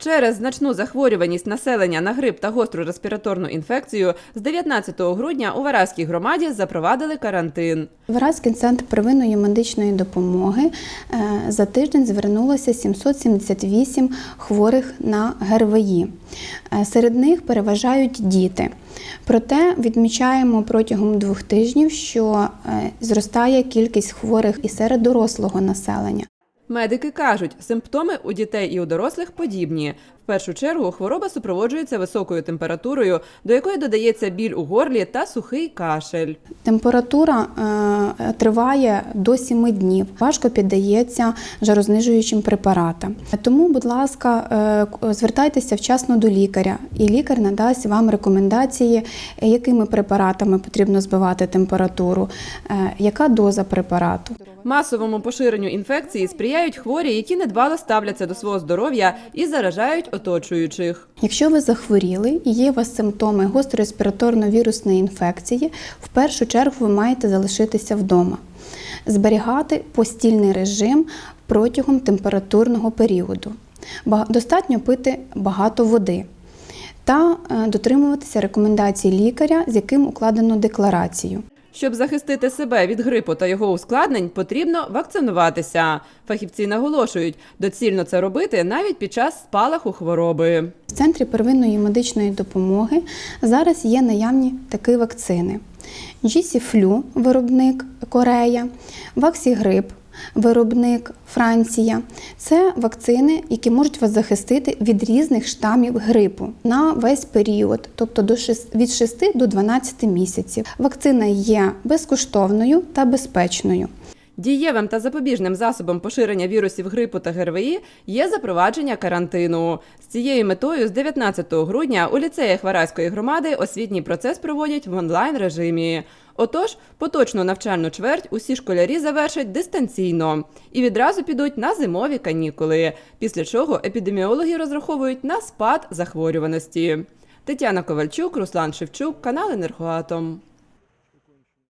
Через значну захворюваність населення на грип та гостру респіраторну інфекцію з 19 грудня у Варазькій громаді запровадили карантин. Виразький центр первинної медичної допомоги е, за тиждень звернулося 778 хворих на ГРВІ. Е, Серед них переважають діти. Проте відмічаємо протягом двох тижнів, що е, зростає кількість хворих і серед дорослого населення. Медики кажуть, симптоми у дітей і у дорослих подібні. В першу чергу хвороба супроводжується високою температурою, до якої додається біль у горлі та сухий кашель. Температура е, триває до 7 днів. Важко піддається жарознижуючим препаратам. Тому, будь ласка, е, звертайтеся вчасно до лікаря, і лікар надасть вам рекомендації, якими препаратами потрібно збивати температуру, е, яка доза препарату. Масовому поширенню інфекції сприяють хворі, які недбало ставляться до свого здоров'я і заражають оточуючих. Якщо ви захворіли і є у вас симптоми гостро-респіраторно-вірусної інфекції, в першу чергу ви маєте залишитися вдома, зберігати постільний режим протягом температурного періоду. Достатньо пити багато води та е, дотримуватися рекомендацій лікаря, з яким укладено декларацію. Щоб захистити себе від грипу та його ускладнень, потрібно вакцинуватися. Фахівці наголошують, доцільно це робити навіть під час спалаху хвороби. В центрі первинної медичної допомоги зараз є наявні такі вакцини: GC-Flu, виробник Корея, Ваксігрип, виробник Франція. Це вакцини, які можуть вас захистити від різних штамів грипу на весь період, тобто до 6, від 6 до 12 місяців. Вакцина є безкоштовною та безпечною. Дієвим та запобіжним засобом поширення вірусів грипу та ГРВІ є запровадження карантину. Цією метою з 19 грудня у ліцеях Вараської громади освітній процес проводять в онлайн режимі. Отож, поточну навчальну чверть усі школярі завершать дистанційно і відразу підуть на зимові канікули. Після чого епідеміологи розраховують на спад захворюваності. Тетяна Ковальчук, Руслан Шевчук, канал Енергоатом.